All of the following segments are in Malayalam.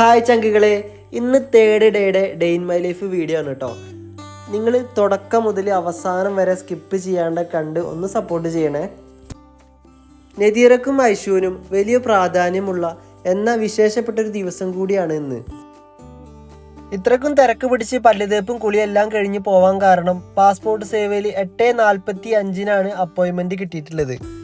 ഹായ് ചങ്കുകളെ. ഇന്ന് തേർഡ് ഡേയുടെ day in my life video ആണ് കേട്ടോ നിങ്ങൾ തുടക്കം മുതൽ അവസാനം വരെ സ്കിപ്പ് ചെയ്യാണ്ട് കണ്ട് ഒന്ന് സപ്പോർട്ട് ചെയ്യണേ. നദീറക്കും ഐശുവിനും വലിയ പ്രാധാന്യമുള്ള എന്ന വിശേഷപ്പെട്ട ഒരു ദിവസം കൂടിയാണ് ഇന്ന്. ഇത്രക്കും തിരക്ക് പിടിച്ച് പല്ലുതേപ്പും കുളിയെല്ലാം കഴിഞ്ഞ് പോവാൻ കാരണം പാസ്പോർട്ട് സേവയിൽ എട്ട് നാൽപ്പത്തി അഞ്ചിനാണ് അപ്പോയിൻമെന്റ് കിട്ടിയിട്ടുള്ളത്.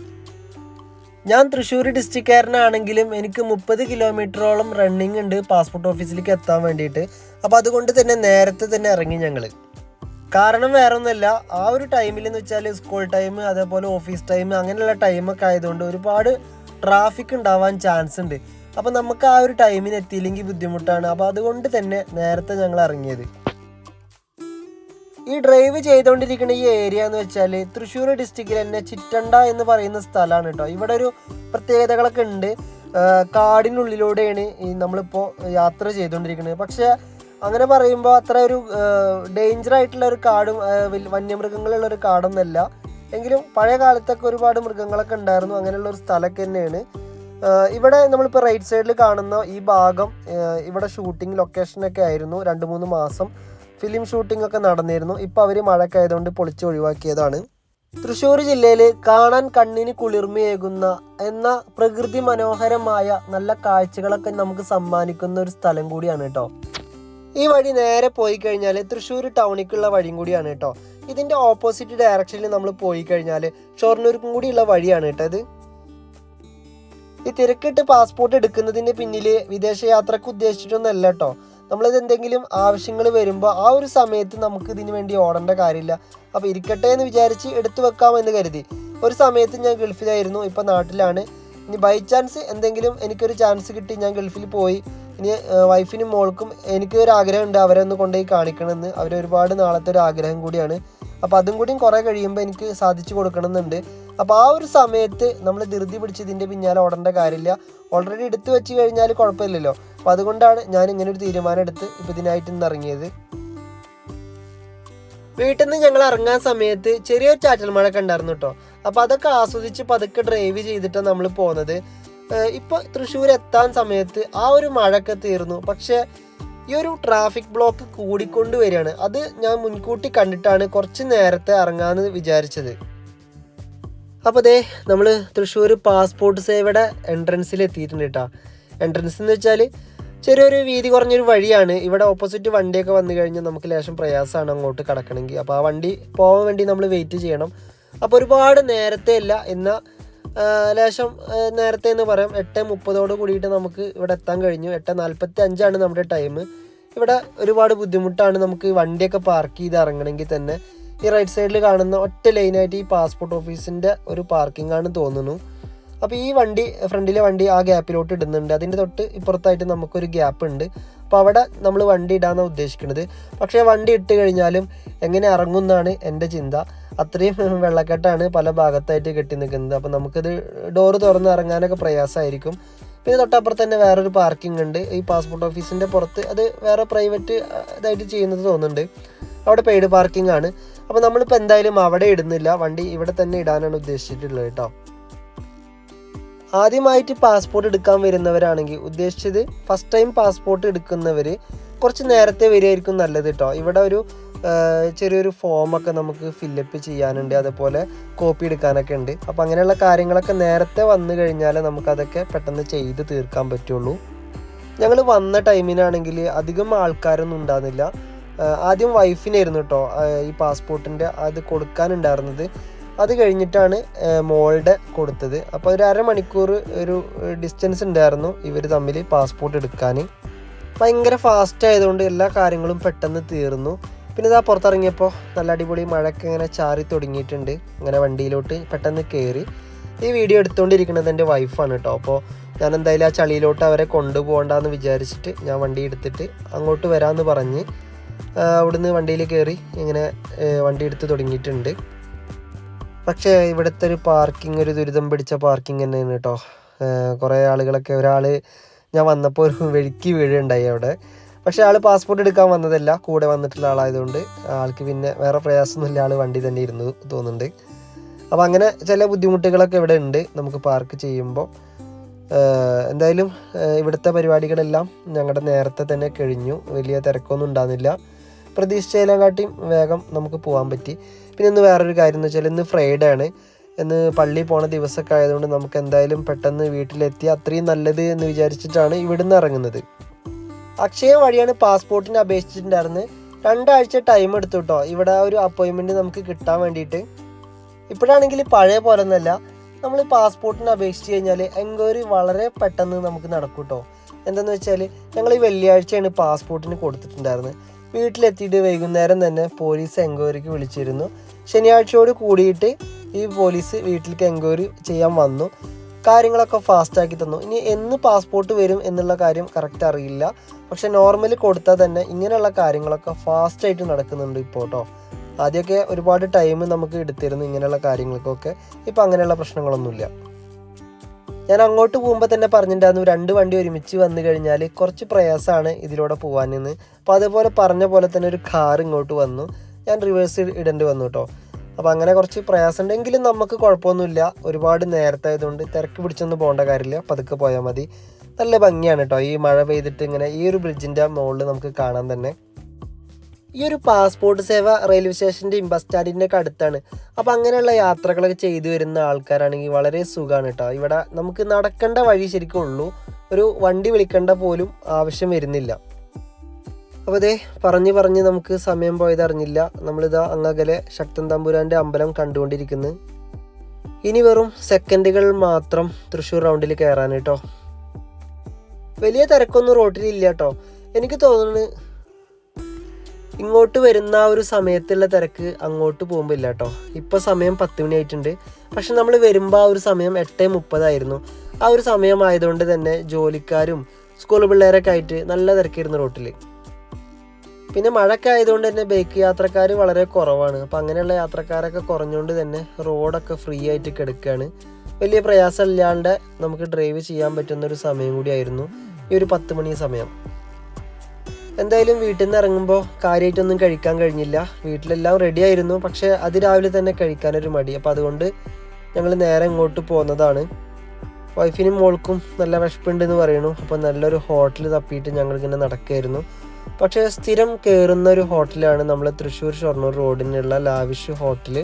ഞാൻ തൃശ്ശൂർ ഡിസ്ട്രിക്റ്റുകാരനാണെങ്കിലും എനിക്ക് മുപ്പത് കിലോമീറ്ററോളം റണ്ണിങ് ഉണ്ട് പാസ്പോർട്ട് ഓഫീസിലേക്ക് എത്താൻ വേണ്ടിയിട്ട്. അപ്പോൾ അതുകൊണ്ട് തന്നെ നേരത്തെ തന്നെ ഇറങ്ങി ഞങ്ങൾ കാരണം വേറെ ഒന്നുമല്ല ആ ഒരു ടൈമിൽ എന്ന് വെച്ചാൽ സ്കൂൾ ടൈം അതേപോലെ ഓഫീസ് ടൈം അങ്ങനെയുള്ള ടൈമൊക്കെ ആയതുകൊണ്ട് ഒരുപാട് ട്രാഫിക് ഉണ്ടാവാൻ ചാൻസ് ഉണ്ട്. അപ്പോൾ നമുക്ക് ആ ഒരു ടൈമിന് എത്തിയില്ലെങ്കിൽ ബുദ്ധിമുട്ടാണ്. അപ്പോൾ അതുകൊണ്ട് തന്നെ നേരത്തെ ഞങ്ങൾ ഇറങ്ങിയത്. ഈ ഡ്രൈവ് ചെയ്തുകൊണ്ടിരിക്കുന്ന ഈ ഏരിയ എന്ന് വെച്ചാൽ തൃശ്ശൂർ ഡിസ്ട്രിക്റ്റിൽ തന്നെ ചിറ്റണ്ട എന്ന് പറയുന്ന സ്ഥലമാണ് കേട്ടോ ഇവിടെ ഒരു പ്രത്യേകതകളൊക്കെ ഉണ്ട്. കാടിനുള്ളിലൂടെയാണ് ഈ നമ്മളിപ്പോൾ യാത്ര ചെയ്തുകൊണ്ടിരിക്കുന്നത് പക്ഷേ അങ്ങനെ പറയുമ്പോൾ അത്ര ഒരു ഡേഞ്ചർ ആയിട്ടുള്ള ഒരു കാടും വന്യമൃഗങ്ങളുള്ള ഒരു കാടൊന്നല്ല. എങ്കിലും പഴയ കാലത്തൊക്കെ ഒരുപാട് മൃഗങ്ങളൊക്കെ ഉണ്ടായിരുന്നു. അങ്ങനെയുള്ള ഒരു സ്ഥലമൊക്കെ തന്നെയാണ്. ഇവിടെ നമ്മളിപ്പോൾ റൈറ്റ് സൈഡിൽ കാണുന്ന ഈ ഭാഗം ഇവിടെ ഷൂട്ടിംഗ് ലൊക്കേഷനൊക്കെ ആയിരുന്നു. രണ്ട് മൂന്ന് മാസം. ഫിലിം ഷൂട്ടിംഗ് ഒക്കെ നടന്നിരുന്നു. ഇപ്പോൾ അവർ മഴക്കായതുകൊണ്ട് പൊളിച്ച് ഒഴിവാക്കിയതാണ്. തൃശ്ശൂർ ജില്ലയിൽ കാണാൻ കണ്ണിന് കുളിർമയേകുന്ന എന്ന പ്രകൃതി മനോഹരമായ നല്ല കാഴ്ചകളൊക്കെ നമുക്ക് സമ്മാനിക്കുന്ന ഒരു സ്ഥലം കൂടിയാണ് കേട്ടോ ഈ വഴി നേരെ പോയി കഴിഞ്ഞാൽ തൃശ്ശൂർ ടൗണിക്കുള്ള വഴിയും കൂടിയാണ് കേട്ടോ ഇതിന്റെ ഓപ്പോസിറ്റ് ഡയറക്ഷനിൽ നമ്മൾ പോയി കഴിഞ്ഞാൽ ഷൊർണൂർക്കും കൂടിയുള്ള വഴിയാണ് കേട്ടോ ഇത്. ഈ തിരക്കിട്ട് പാസ്പോർട്ട് എടുക്കുന്നതിന്റെ പിന്നിൽ വിദേശയാത്രക്ക് ഉദ്ദേശിച്ചിട്ടൊന്നല്ല കേട്ടോ നമ്മളിത് എന്തെങ്കിലും ആവശ്യങ്ങൾ വരുമ്പോൾ ആ ഒരു സമയത്ത് നമുക്ക് ഇതിന് വേണ്ടി ഓടേണ്ട കാര്യമില്ല. അപ്പോൾ ഇരിക്കട്ടെ എന്ന് വിചാരിച്ച് എടുത്തു വെക്കാമെന്ന് കരുതി. ഒരു സമയത്ത് ഞാൻ ഗൾഫിലായിരുന്നു ഇപ്പം നാട്ടിലാണ്. ഇനി ബൈ ചാൻസ് എന്തെങ്കിലും എനിക്കൊരു ചാൻസ് കിട്ടി ഞാൻ ഗൾഫിൽ പോയി. ഇനി വൈഫിനും മോൾക്കും എനിക്ക് ഒരു ആഗ്രഹമുണ്ട് അവരെ ഒന്ന് കൊണ്ടുപോയി കാണിക്കണമെന്ന്. അവരൊരുപാട് നാളത്തെ ഒരു ആഗ്രഹം കൂടിയാണ്. അപ്പോൾ അതും കൂടിയും കുറേ കഴിയുമ്പോൾ എനിക്ക് സാധിച്ചു കൊടുക്കണമെന്നുണ്ട്. അപ്പോൾ ആ ഒരു സമയത്ത് നമ്മൾ ധൃതി പിടിച്ച് ഇതിന്റെ പിന്നാലെ ഓടേണ്ട കാര്യമില്ല. ഓൾറെഡി എടുത്തു വെച്ച് കഴിഞ്ഞാൽ കുഴപ്പമില്ലല്ലോ. അപ്പോൾ അതുകൊണ്ടാണ് ഞാൻ ഇങ്ങനെ ഒരു തീരുമാനം എടുത്ത് ഇപ്പം ഇതിനായിട്ട് ഇന്ന് ഇറങ്ങിയത്. വീട്ടിൽ നിന്ന് ഞങ്ങൾ ഇറങ്ങാൻ സമയത്ത് ചെറിയൊരു ചാറ്റൽ മഴയൊക്കെ ഉണ്ടായിരുന്നു കേട്ടോ. അപ്പോൾ അതൊക്കെ ആസ്വദിച്ച് പതുക്കെ ഡ്രൈവ് ചെയ്തിട്ടാണ് നമ്മൾ പോകുന്നത് ഇപ്പോൾ ഇപ്പൊ തൃശ്ശൂർ എത്താൻ സമയത്ത് ആ ഒരു മഴയൊക്കെ തീർന്നു. പക്ഷേ ഈ ഒരു ട്രാഫിക് ബ്ലോക്ക് കൂടിക്കൊണ്ട് വരികയാണ്. അത് ഞാൻ മുൻകൂട്ടി കണ്ടിട്ടാണ് കുറച്ച് നേരത്തെ ഇറങ്ങാമെന്ന് വിചാരിച്ചത്. അപ്പോൾ ദേ നമ്മൾ തൃശ്ശൂർ പാസ്പോർട്ട് സേവയുടെ എൻട്രൻസിൽ എത്തിയിട്ടുണ്ട് കേട്ടോ എൻട്രൻസ് എന്ന് വെച്ചാൽ ചെറിയൊരു വീതി കുറഞ്ഞൊരു വഴിയാണ്. ഇവിടെ ഓപ്പോസിറ്റ് വണ്ടിയൊക്കെ വന്നു കഴിഞ്ഞാൽ നമുക്ക് ലേശം പ്രയാസമാണ് അങ്ങോട്ട് കടക്കണമെങ്കിൽ അപ്പോൾ ആ വണ്ടി പോകാൻ വേണ്ടി നമ്മൾ വെയിറ്റ് ചെയ്യണം. അപ്പോൾ ഒരുപാട് നേരത്തെ അല്ല എന്നാൽ ലേശം നേരത്തെ എന്ന് പറയാം. എട്ട് മുപ്പതോട് കൂടിയിട്ട് നമുക്ക് ഇവിടെ എത്താൻ കഴിഞ്ഞു. എട്ട് നാൽപ്പത്തി അഞ്ചാണ് നമ്മുടെ ടൈം ഇവിടെ ഒരുപാട് ബുദ്ധിമുട്ടാണ് നമുക്ക് വണ്ടിയൊക്കെ പാർക്ക് ചെയ്ത് ഇറങ്ങണമെങ്കിൽ തന്നെ. ഈ റൈറ്റ് സൈഡിൽ കാണുന്ന ഒറ്റ ലൈനായിട്ട് ഈ പാസ്പോർട്ട് ഓഫീസിന്റെ ഒരു പാർക്കിംഗ് ആണ് തോന്നുന്നു. അപ്പോൾ ഈ വണ്ടി ഫ്രണ്ടിലെ വണ്ടി ആ ഗ്യാപ്പിലോട്ട് ഇടുന്നുണ്ട്. അതിന്റെ തൊട്ട് ഇപ്പുറത്തായിട്ട് നമുക്കൊരു ഗ്യാപ്പ് ഉണ്ട്. അപ്പോൾ അവിടെ നമ്മൾ വണ്ടി ഇടാന്നാണ് ഉദ്ദേശിക്കുന്നത്. പക്ഷേ വണ്ടി ഇട്ട് കഴിഞ്ഞാലും എങ്ങനെ ഇറങ്ങുമെന്നാണ് എന്റെ ചിന്ത. അത്രയും വെള്ളക്കെട്ടാണ് പല ഭാഗത്തായിട്ട് കെട്ടി നിൽക്കുന്നത് അപ്പോൾ നമുക്കത് ഡോറ് തുറന്ന് ഇറങ്ങാനൊക്കെ പ്രയാസമായിരിക്കും. പിന്നെ തൊട്ടപ്പുറത്ത് തന്നെ വേറൊരു പാർക്കിംഗ് ഉണ്ട്. ഈ പാസ്പോർട്ട് ഓഫീസിന്റെ പുറത്ത് അത് വേറെ പ്രൈവറ്റ് ഇതായിട്ട് ചെയ്യുന്നത് തോന്നുന്നുണ്ട്. അവിടെ പെയ്ഡ് പാർക്കിംഗ് ആണ്. അപ്പോൾ നമ്മളിപ്പോൾ എന്തായാലും അവിടെ ഇടുന്നില്ല. വണ്ടി ഇവിടെ തന്നെ ഇടാനാണ് ഉദ്ദേശിച്ചിട്ടുള്ളത് കേട്ടോ. ആദ്യമായിട്ട് പാസ്പോർട്ട് എടുക്കാൻ വരുന്നവരാണെങ്കിൽ ഉദ്ദേശിച്ചത് ഫസ്റ്റ് ടൈം പാസ്പോർട്ട് എടുക്കുന്നവർ കുറച്ച് നേരത്തെ വരികയായിരിക്കും നല്ലത് കേട്ടോ. ഇവിടെ ഒരു ചെറിയൊരു ഫോമൊക്കെ നമുക്ക് ഫില്ലപ്പ് ചെയ്യാനുണ്ട്. അതേപോലെ കോപ്പി എടുക്കാനൊക്കെ ഉണ്ട്. അപ്പോൾ അങ്ങനെയുള്ള കാര്യങ്ങളൊക്കെ നേരത്തെ വന്നു കഴിഞ്ഞാൽ നമുക്കതൊക്കെ പെട്ടെന്ന് ചെയ്ത് തീർക്കാൻ പറ്റുള്ളൂ. ഞങ്ങൾ വന്ന ടൈമിനാണെങ്കിൽ അധികം ആൾക്കാരൊന്നും ഉണ്ടാകുന്നില്ല ആദ്യം വൈഫിനായിരുന്നു കേട്ടോ ഈ പാസ്പോർട്ടിന്റെ അത് കൊടുക്കാനുണ്ടായിരുന്നത്. അത് കഴിഞ്ഞിട്ടാണ് മോളുടെ കൊടുത്തത്. അപ്പോൾ ഒരു അരമണിക്കൂർ ഒരു ഡിസ്റ്റൻസ് ഉണ്ടായിരുന്നു ഇവർ തമ്മിൽ പാസ്പോർട്ട് എടുക്കാൻ ഭയങ്കര ഫാസ്റ്റ് ആയതുകൊണ്ട് എല്ലാ കാര്യങ്ങളും പെട്ടെന്ന് തീർന്നു. പിന്നെ ഇതാ പുറത്തിറങ്ങിയപ്പോൾ നല്ല അടിപൊളി മഴയൊക്കെ ഇങ്ങനെ ചാറി തുടങ്ങിയിട്ടുണ്ട്. ഇങ്ങനെ വണ്ടിയിലോട്ട് പെട്ടെന്ന് കയറി ഈ വീഡിയോ എടുത്തുകൊണ്ടിരിക്കുന്നത് എന്റെ വൈഫാണ് കേട്ടോ അപ്പോൾ ഞാൻ എന്തായാലും ആ ചളിയിലോട്ട് അവരെ കൊണ്ടുപോകണ്ടെന്ന് വിചാരിച്ചിട്ട് ഞാൻ വണ്ടി എടുത്തിട്ട് അങ്ങോട്ട് വരാമെന്ന് പറഞ്ഞ് അവിടുന്ന് വണ്ടിയിൽ കയറി ഇങ്ങനെ വണ്ടി എടുത്ത് തുടങ്ങിയിട്ടുണ്ട്. പക്ഷേ ഇവിടുത്തെ ഒരു പാർക്കിംഗ് ഒരു ദുരിതം പിടിച്ച പാർക്കിംഗ് തന്നെയാണ് കേട്ടോ. കുറേ ആളുകളൊക്കെ ഒരാൾ ഞാൻ വന്നപ്പോൾ ഒരു വെഴുക്കി വീഴുണ്ടായി അവിടെ. പക്ഷേ ആൾ പാസ്പോർട്ട് എടുക്കാൻ വന്നതല്ല കൂടെ വന്നിട്ടുള്ള ആളായതുകൊണ്ട് ആൾക്ക് പിന്നെ വേറെ പ്രയാസമൊന്നുമില്ല ആൾ വണ്ടി തന്നെ ഇരുന്നു തോന്നുന്നുണ്ട്. അപ്പോൾ അങ്ങനെ ചില ബുദ്ധിമുട്ടുകളൊക്കെ ഇവിടെ ഉണ്ട് നമുക്ക് പാർക്ക് ചെയ്യുമ്പോൾ എന്തായാലും ഇവിടുത്തെ പരിപാടികളെല്ലാം ഞങ്ങളുടെ നേരത്തെ തന്നെ കഴിഞ്ഞു. വലിയ തിരക്കൊന്നും ഉണ്ടാകുന്നില്ല പ്രതീക്ഷിച്ചതിനെക്കാട്ടിയും വേഗം നമുക്ക് പോകാൻ പറ്റി. പിന്നെ ഇന്ന് വേറൊരു കാര്യം എന്ന് വെച്ചാൽ ഇന്ന് ഫ്രൈഡേ ആണ്. ഇന്ന് പള്ളി പോണ ദിവസമൊക്കെ ആയതുകൊണ്ട് നമുക്ക് എന്തായാലും പെട്ടെന്ന് വീട്ടിലെത്തി അത്രയും നല്ലത് എന്ന് വിചാരിച്ചിട്ടാണ് ഇവിടുന്ന് ഇറങ്ങുന്നത്. അക്ഷയ വഴിയാണ് പാസ്പോർട്ടിന് അപേക്ഷിച്ചിട്ടുണ്ടായിരുന്നത്. രണ്ടാഴ്ച ടൈം എടുത്തു കേട്ടോ ഇവിടെ ഒരു അപ്പോയിൻമെന്റ് നമുക്ക് കിട്ടാൻ വേണ്ടിയിട്ട്. ഇപ്പോഴാണെങ്കിൽ പഴയ പോലെ ഒന്നല്ല നമ്മൾ പാസ്പോർട്ടിന് അപേക്ഷിച്ച് കഴിഞ്ഞാൽ എൻക്വയറി വളരെ പെട്ടെന്ന് നമുക്ക് നടക്കും കേട്ടോ എന്താണെന്ന് വെച്ചാൽ ഞങ്ങൾ ഈ വെള്ളിയാഴ്ചയാണ് പാസ്പോർട്ടിന് കൊടുത്തിട്ടുണ്ടായിരുന്നത് വീട്ടിലെത്തിയിട്ട് വൈകുന്നേരം തന്നെ പോലീസ് എൻക്വയറിക്ക് വിളിച്ചിരുന്നു. ശനിയാഴ്ചയോട് കൂടിയിട്ട് ഈ പോലീസ് വീട്ടിലേക്ക് എൻക്വയറി ചെയ്യാൻ വന്നു. കാര്യങ്ങളൊക്കെ ഫാസ്റ്റാക്കി തന്നു. ഇനി എന്ന് പാസ്പോർട്ട് വരും എന്നുള്ള കാര്യം കറക്റ്റ് അറിയില്ല. പക്ഷെ നോർമലി കൊടുത്താൽ തന്നെ ഇങ്ങനെയുള്ള കാര്യങ്ങളൊക്കെ ഫാസ്റ്റായിട്ട് നടക്കുന്നുണ്ട് ഇപ്പോൾ കേട്ടോ ആദ്യമൊക്കെ ഒരുപാട് ടൈം നമുക്ക് എടുത്തിരുന്നു ഇങ്ങനെയുള്ള കാര്യങ്ങൾക്കൊക്കെ. ഇപ്പം അങ്ങനെയുള്ള പ്രശ്നങ്ങളൊന്നുമില്ല. ഞാൻ അങ്ങോട്ട് പോകുമ്പോൾ തന്നെ പറഞ്ഞിട്ടുണ്ടായിരുന്നു രണ്ട് വണ്ടി ഒരുമിച്ച് വന്നു കഴിഞ്ഞാൽ കുറച്ച് പ്രയാസമാണ് ഇതിലൂടെ പോകാനെന്ന് അപ്പോൾ അതേപോലെ പറഞ്ഞ പോലെ തന്നെ ഒരു കാർ ഇങ്ങോട്ട് വന്നു. ഞാൻ റിവേഴ്സ് ഇടേണ്ടി വന്നു കേട്ടോ അപ്പോൾ അങ്ങനെ കുറച്ച് പ്രയാസം ഉണ്ടെങ്കിലും നമുക്ക് കുഴപ്പമൊന്നുമില്ല. ഒരുപാട് നേരത്തെ ആയതുകൊണ്ട് തിരക്ക് പിടിച്ചൊന്നും പോകേണ്ട കാര്യമില്ല. പതുക്കെ പോയാൽ മതി. നല്ല ഭംഗിയാണ് കേട്ടോ ഈ മഴ പെയ്തിട്ട് ഇങ്ങനെ ഈ ഒരു ബ്രിഡ്ജിന്റെ മുകളിൽ നമുക്ക് കാണാൻ തന്നെ. ഈ ഒരു പാസ്പോർട്ട് സേവ റെയിൽവേ സ്റ്റേഷന്റെയും ബസ് സ്റ്റാൻഡിന്റെ ഒക്കെ അടുത്താണ്. അപ്പോൾ അങ്ങനെയുള്ള യാത്രകളൊക്കെ ചെയ്തു വരുന്ന ആൾക്കാരാണെങ്കിൽ വളരെ സുഖമാണ് കേട്ടോ ഇവിടെ നമുക്ക് നടക്കേണ്ട വഴി ശരിക്കും ഉള്ളൂ. ഒരു വണ്ടി വിളിക്കേണ്ട പോലും ആവശ്യം വരുന്നില്ല. അപ്പോൾ അതെ പറഞ്ഞ് പറഞ്ഞ് നമുക്ക് സമയം പോയതറിഞ്ഞില്ല നമ്മളിതാ അങ്ങകലെ ശക്തൻ തമ്പുരാന്റെ അമ്പലം കണ്ടുകൊണ്ടിരിക്കുന്നു. ഇനി വെറും സെക്കൻഡുകൾ മാത്രം തൃശ്ശൂർ റൗണ്ടിൽ കയറാൻ കേട്ടോ വലിയ തിരക്കൊന്നും റോട്ടിലില്ല കേട്ടോ എനിക്ക് തോന്നുന്നു ഇങ്ങോട്ട് വരുന്ന ആ ഒരു സമയത്തുള്ള തിരക്ക് അങ്ങോട്ട് പോകുമ്പോൾ ഇല്ല കേട്ടോ ഇപ്പോൾ സമയം പത്ത് മണിയായിട്ടുണ്ട് പക്ഷെ നമ്മൾ വരുമ്പോൾ ആ ഒരു സമയം എട്ട് മുപ്പതായിരുന്നു ആ ഒരു സമയമായതുകൊണ്ട് തന്നെ ജോലിക്കാരും സ്കൂൾ പിള്ളേരൊക്കെ ആയിട്ട് നല്ല തിരക്കായിരുന്നു റോട്ടിൽ പിന്നെ മഴയൊക്കെ ആയതുകൊണ്ട് തന്നെ ബൈക്ക് യാത്രക്കാർ വളരെ കുറവാണ്. അപ്പം അങ്ങനെയുള്ള യാത്രക്കാരൊക്കെ കുറഞ്ഞുകൊണ്ട് തന്നെ റോഡൊക്കെ ഫ്രീ ആയിട്ട് കിടക്കുകയാണ് വലിയ പ്രയാസമില്ലാണ്ട് നമുക്ക് ഡ്രൈവ് ചെയ്യാൻ പറ്റുന്ന ഒരു സമയം കൂടിയായിരുന്നു ഈ ഒരു പത്ത് മണി സമയം. എന്തായാലും വീട്ടിൽ നിന്ന് ഇറങ്ങുമ്പോൾ കാര്യമായിട്ടൊന്നും കഴിക്കാൻ കഴിഞ്ഞില്ല. വീട്ടിലെല്ലാം റെഡി ആയിരുന്നു. പക്ഷേ അതിരാവിലെ തന്നെ കഴിക്കാനൊരു മടി. അപ്പോൾ അതുകൊണ്ട് ഞങ്ങൾ നേരെ ഇങ്ങോട്ട് പോകുന്നതാണ് വൈഫിനും മോൾക്കും നല്ല വിശപ്പുണ്ടെന്ന് പറയുന്നു. അപ്പോൾ നല്ലൊരു ഹോട്ടൽ തപ്പിയിട്ട് ഞങ്ങളിങ്ങനെ നടക്കുകയായിരുന്നു പക്ഷേ സ്ഥിരം കയറുന്ന ഒരു ഹോട്ടലാണ് നമ്മൾ തൃശ്ശൂർ ഷൊർണൂർ റോഡിനുള്ള ലാവിഷ് ഹോട്ടൽ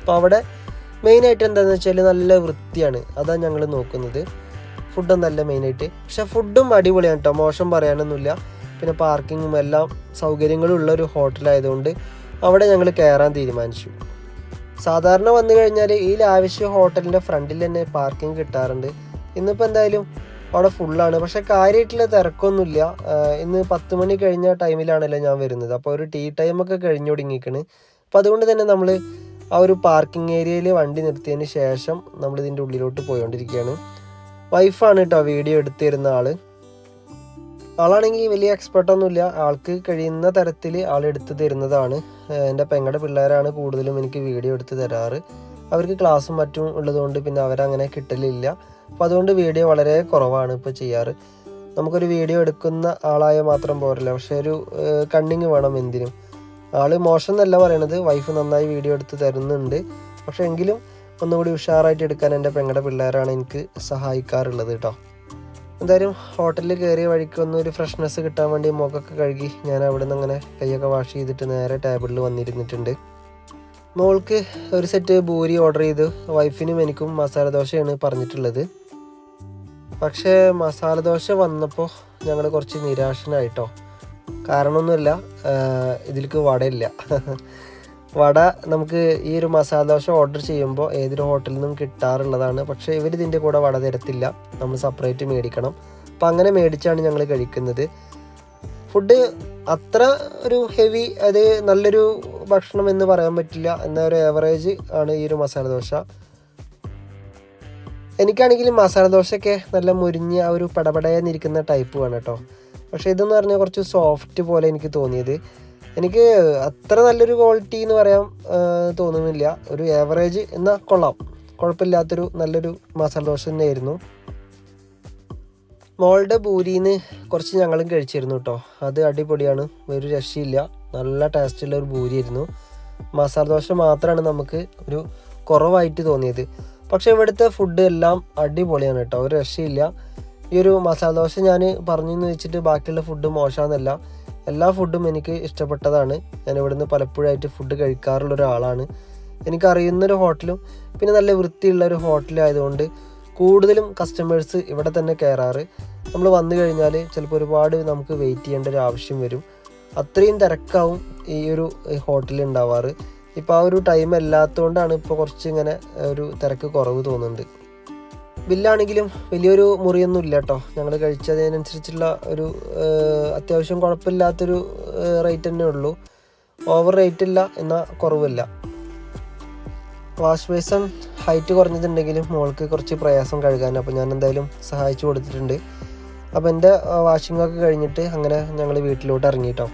അപ്പോൾ അവിടെ മെയിനായിട്ട് എന്താണെന്ന് വെച്ചാൽ നല്ല വൃത്തിയാണ്. അതാണ് ഞങ്ങൾ നോക്കുന്നത്. ഫുഡും നല്ല മെയിനായിട്ട് പക്ഷേ ഫുഡും അടിപൊളിയാണ് കേട്ടോ മോശം പറയാനൊന്നുമില്ല. പിന്നെ പാർക്കിങ്ങും എല്ലാം സൗകര്യങ്ങളും ഉള്ള ഒരു ഹോട്ടലായതുകൊണ്ട് അവിടെ ഞങ്ങൾ കയറാൻ തീരുമാനിച്ചു. സാധാരണ വന്നു കഴിഞ്ഞാൽ ഈ ലാവിഷ് ഹോട്ടലിന്റെ ഫ്രണ്ടിൽ തന്നെ പാർക്കിംഗ് കിട്ടാറുണ്ട്. ഇന്നിപ്പോൾ എന്തായാലും അവിടെ ഫുള്ളാണ്. പക്ഷെ കാര്യമായിട്ടുള്ള തിരക്കൊന്നുമില്ല. ഇന്ന് പത്ത് മണി കഴിഞ്ഞ ടൈമിലാണല്ലോ ഞാൻ വരുന്നത്. അപ്പോൾ ഒരു ടീ ടൈമൊക്കെ കഴിഞ്ഞു തുടങ്ങിയിരിക്കണ് അപ്പോൾ അതുകൊണ്ട് തന്നെ നമ്മൾ ആ ഒരു പാർക്കിംഗ് ഏരിയയിൽ വണ്ടി നിർത്തിയതിന് ശേഷം നമ്മൾ ഇതിന്റെ ഉള്ളിലോട്ട് പോയിക്കൊണ്ടിരിക്കുകയാണ് വൈഫാണ് കേട്ടോ വീഡിയോ എടുത്തിരുന്ന ആൾ ആളാണെങ്കിൽ വലിയ എക്സ്പെർട്ടൊന്നുമില്ല ആൾക്ക് കഴിയുന്ന തരത്തിൽ ആൾ എടുത്തു തരുന്നതാണ്. എന്റെ പെങ്ങളുടെ പിള്ളേരാണ് കൂടുതലും എനിക്ക് വീഡിയോ എടുത്ത് തരാറ്. അവർക്ക് ക്ലാസ്സും മറ്റും ഉള്ളതുകൊണ്ട് പിന്നെ അവരങ്ങനെ കിട്ടലില്ല. അപ്പോൾ അതുകൊണ്ട് വീഡിയോ വളരെ കുറവാണ് ഇപ്പോൾ ചെയ്യാറ്. നമുക്കൊരു വീഡിയോ എടുക്കുന്ന ആളായ മാത്രം പോരല്ല. പക്ഷേ ഒരു കണ്ണിങ് വേണം എന്തിനും. ആൾ മോശം എന്നല്ല പറയണത്. വൈഫ് നന്നായി വീഡിയോ എടുത്ത് തരുന്നുണ്ട്. പക്ഷേ എങ്കിലും ഒന്നുകൂടി ഉഷാറായിട്ട് എടുക്കാൻ എന്റെ പെങ്ങളുടെ പിള്ളേരാണ് എനിക്ക് സഹായിക്കാറുള്ളത് കേട്ടോ എന്തായാലും ഹോട്ടലിൽ കയറിയ വഴിക്ക് ഒന്ന് ഒരു ഫ്രഷ്നെസ് കിട്ടാൻ വേണ്ടി മുഖമൊക്കെ കഴുകി ഞാൻ അവിടെ നിന്ന് അങ്ങനെ കൈയൊക്കെ വാഷ് ചെയ്തിട്ട് നേരെ ടേബിളിൽ വന്നിരുന്നിട്ടുണ്ട്. മോൾക്ക് ഒരു സെറ്റ് ബൂരി ഓർഡർ ചെയ്തു. വൈഫിനും എനിക്കും മസാല ദോശയാണ് പറഞ്ഞിട്ടുള്ളത്. പക്ഷേ മസാല ദോശ വന്നപ്പോൾ ഞങ്ങൾ കുറച്ച് നിരാശനായിട്ടോ. കാരണമൊന്നുമില്ല ഇതിലേക്ക് വടയില്ല. വട നമുക്ക് ഈ ഒരു മസാല ദോശ ഓർഡർ ചെയ്യുമ്പോൾ ഏതൊരു ഹോട്ടലിൽ നിന്നും കിട്ടാറുള്ളതാണ്. പക്ഷേ ഇവർ ഇതിന്റെ കൂടെ വട തരത്തില്ല. നമ്മൾ സെപ്പറേറ്റ് മേടിക്കണം. അപ്പം അങ്ങനെ മേടിച്ചാണ് ഞങ്ങൾ കഴിക്കുന്നത്. ഫുഡ് അത്ര ഒരു ഹെവി അത് നല്ലൊരു ഭക്ഷണം എന്ന് പറയാൻ പറ്റില്ല. എന്നൊരു ഒരു ഏവറേജ് ആണ് ഈ ഒരു മസാല ദോശ. എനിക്കാണെങ്കിൽ മസാല ദോശയൊക്കെ നല്ല മുരിഞ്ഞ് ആ ഒരു പടപടയെന്നിരിക്കുന്ന ടൈപ്പ് വേണം കേട്ടോ. പക്ഷേ ഇതെന്ന് പറഞ്ഞാൽ കുറച്ച് സോഫ്റ്റ് പോലെ എനിക്ക് തോന്നിയത്. എനിക്ക് അത്ര നല്ലൊരു ക്വാളിറ്റി എന്ന് പറയാൻ തോന്നുന്നില്ല. ഒരു ഏവറേജ് എന്നാൽ കൊള്ളാം. കുഴപ്പമില്ലാത്തൊരു നല്ലൊരു മസാല ദോശ തന്നെയായിരുന്നു. മോളുടെ പൂരിന്ന് കുറച്ച് ഞങ്ങളും കഴിച്ചിരുന്നു കേട്ടോ അത് അടിപൊളിയാണ്. ഒരു രക്ഷയില്ല. നല്ല ടേസ്റ്റുള്ള ഒരു പൂരിയായിരുന്നു. മസാല ദോശ മാത്രമാണ് നമുക്ക് ഒരു കുറവായിട്ട് തോന്നിയത്. പക്ഷേ ഇവിടുത്തെ ഫുഡ് എല്ലാം അടിപൊളിയാണ് കേട്ടോ ഒരു രക്ഷയില്ല. ഈ ഒരു മസാല ദോശ ഞാൻ പറഞ്ഞെന്ന് വെച്ചിട്ട് ബാക്കിയുള്ള ഫുഡ് മോശമാണെന്നല്ല എല്ലാ ഫുഡും എനിക്ക് ഇഷ്ടപ്പെട്ടതാണ്. ഞാൻ ഇവിടുന്ന് പലപ്പോഴായിട്ട് ഫുഡ് കഴിക്കാറുള്ള ഒരാളാണ്. എനിക്കറിയുന്നൊരു ഹോട്ടലും പിന്നെ നല്ല വൃത്തിയുള്ള ഒരു ഹോട്ടലായതുകൊണ്ട് കൂടുതലും കസ്റ്റമേഴ്സ് ഇവിടെ തന്നെ കയറാറ് നമ്മൾ വന്നു കഴിഞ്ഞാൽ ചിലപ്പോൾ ഒരുപാട് നമുക്ക് വെയിറ്റ് ചെയ്യേണ്ട ഒരു ആവശ്യം വരും. അത്രയും തിരക്കാവും ഈ ഒരു ഹോട്ടലിൽ ഉണ്ടാവാറ് ഇപ്പോൾ ആ ഒരു ടൈം അല്ലാത്തതുകൊണ്ടാണ് ഇപ്പോൾ കുറച്ച് ഇങ്ങനെ ഒരു തിരക്ക് കുറവ് തോന്നുന്നുണ്ട്. ബില്ലാണെങ്കിലും വലിയൊരു മുറിയൊന്നും ഇല്ല കേട്ടോ. ഞങ്ങൾ കഴിച്ചതിനനുസരിച്ചുള്ള ഒരു അത്യാവശ്യം കുഴപ്പമില്ലാത്തൊരു റേറ്റ് തന്നെ ഉള്ളൂ. ഓവർ റേറ്റ് ഇല്ല എന്നാൽ കുറവില്ല. വാഷ് ബേസൺ ഹൈറ്റ് കുറഞ്ഞിട്ടുണ്ടെങ്കിലും മോൾക്ക് കുറച്ച് പ്രയാസം കഴുകാൻ അപ്പോൾ ഞാൻ എന്തായാലും സഹായിച്ചു കൊടുത്തിട്ടുണ്ട്. അപ്പോൾ എന്റെ വാഷിംഗ് ഒക്കെ കഴിഞ്ഞിട്ട് അങ്ങനെ ഞങ്ങൾ വീട്ടിലോട്ട് ഇറങ്ങിട്ടോ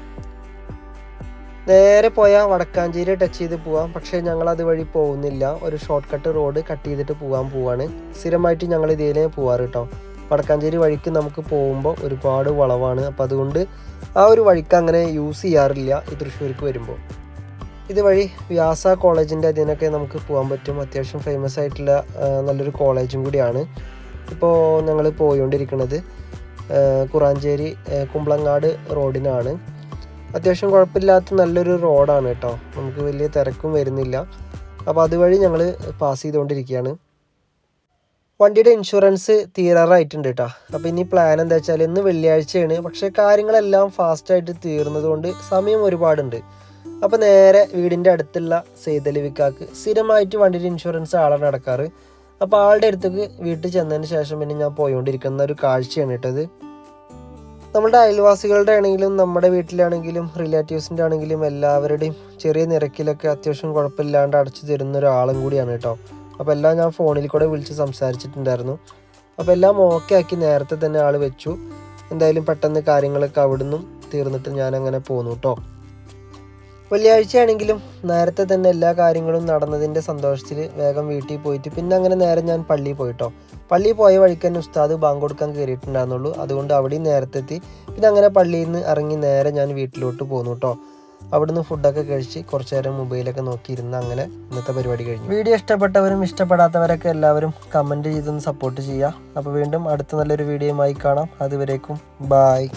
നേരെ പോയാൽ വടക്കാഞ്ചേരി ടച്ച് ചെയ്ത് പോവാം. പക്ഷേ ഞങ്ങൾ അതുവഴി പോകുന്നില്ല. ഒരു ഷോർട്ട് കട്ട് റോഡ് കട്ട് ചെയ്തിട്ട് പോകാൻ പോവാണ്. സ്ഥിരമായിട്ട് ഞങ്ങൾ ഇതിലേ പോവാറ് കേട്ടോ വടക്കാഞ്ചേരി വഴിക്ക് നമുക്ക് പോകുമ്പോൾ ഒരുപാട് വളവാണ്. അപ്പോൾ അതുകൊണ്ട് ആ ഒരു വഴിക്ക് അങ്ങനെ യൂസ് ചെയ്യാറില്ല ഈ തൃശ്ശൂർക്ക് വരുമ്പോൾ ഇതുവഴി വ്യാസ കോളേജിന്റെ അതിനൊക്കെ നമുക്ക് പോകാൻ പറ്റും. അത്യാവശ്യം ഫേമസ് ആയിട്ടുള്ള നല്ലൊരു കോളേജും കൂടിയാണ്. ഇപ്പോൾ ഞങ്ങൾ പോയിക്കൊണ്ടിരിക്കുന്നത് കുറാഞ്ചേരി കുമ്പളങ്ങാട് റോഡിനാണ് അത്യാവശ്യം കുഴപ്പമില്ലാത്ത നല്ലൊരു റോഡാണ് കേട്ടോ. നമുക്ക് വലിയ തിരക്കും വരുന്നില്ല. അപ്പോൾ അതുവഴി ഞങ്ങൾ പാസ് ചെയ്തുകൊണ്ടിരിക്കുകയാണ്. വണ്ടിയുടെ ഇൻഷുറൻസ് തീരാറായിട്ടുണ്ട് കേട്ടോ. അപ്പോൾ ഇനി പ്ലാൻ എന്താ വെച്ചാൽ ഇന്ന് വെള്ളിയാഴ്ചയാണ്. പക്ഷേ കാര്യങ്ങളെല്ലാം ഫാസ്റ്റായിട്ട് തീർന്നതുകൊണ്ട് സമയം ഒരുപാടുണ്ട്. അപ്പോൾ നേരെ വീടിന്റെ അടുത്തുള്ള സെയ്തലിവിക്കാക്ക് സ്ഥിരമായിട്ട് വണ്ടിയുടെ ഇൻഷുറൻസ് ആളാണ് നടക്കാറ്. അപ്പോൾ ആളുടെ അടുത്തേക്ക് വീട്ടിൽ ചെന്നതിന് ശേഷം പിന്നെ ഞാൻ പോയിക്കൊണ്ടിരിക്കുന്ന ഒരു കാഴ്ചയാണ് കേട്ടത് നമ്മുടെ അയൽവാസികളുടെ ആണെങ്കിലും നമ്മുടെ വീട്ടിലാണെങ്കിലും റിലേറ്റീവ്സിന്റെ ആണെങ്കിലും എല്ലാവരുടെയും ചെറിയ നിരക്കിലൊക്കെ അത്യാവശ്യം കുഴപ്പമില്ലാണ്ട് അടച്ചു തരുന്ന ഒരാളും കൂടിയാണ് കേട്ടോ. അപ്പോൾ എല്ലാം ഞാൻ ഫോണിൽ കൂടെ വിളിച്ച് സംസാരിച്ചിട്ടുണ്ടായിരുന്നു. അപ്പോൾ എല്ലാം ഓക്കെ ആക്കി നേരത്തെ തന്നെ ആൾ വെച്ചു. എന്തായാലും പെട്ടെന്ന് കാര്യങ്ങളൊക്കെ അവിടുന്ന് തീർന്നിട്ട് ഞാൻ അങ്ങനെ പോന്നു കേട്ടോ. വെള്ളിയാഴ്ചയാണെങ്കിലും നേരത്തെ തന്നെ എല്ലാ കാര്യങ്ങളും നടന്നതിന്റെ സന്തോഷത്തിൽ വേഗം വീട്ടിൽ പോയിട്ട് പിന്നെ അങ്ങനെ നേരെ ഞാൻ പള്ളിയിൽ പോയിട്ടോ പള്ളിയിൽ പോയ വഴിക്ക് തന്നെ ഉസ്താദ് ബാങ്ക് കൊടുക്കാൻ കയറിയിട്ടുണ്ടായിരുന്നുള്ളൂ അതുകൊണ്ട് അവിടെയും നേരത്തെ എത്തി പിന്നെ അങ്ങനെ പള്ളിയിൽ നിന്ന് ഇറങ്ങി നേരെ ഞാൻ വീട്ടിലോട്ട് പോന്നു കേട്ടോ അവിടുന്ന് ഫുഡൊക്കെ കഴിച്ച് കുറച്ച് നേരം മൊബൈലൊക്കെ നോക്കിയിരുന്ന് അങ്ങനെ ഇന്നത്തെ പരിപാടി കഴിഞ്ഞു. വീഡിയോ ഇഷ്ടപ്പെട്ടവരും ഇഷ്ടപ്പെടാത്തവരൊക്കെ എല്ലാവരും കമന്റ് ചെയ്തൊന്ന് സപ്പോർട്ട് ചെയ്യുക. അപ്പോൾ വീണ്ടും അടുത്ത നല്ലൊരു വീഡിയോയുമായി കാണാം. അതുവരേക്കും ബായ്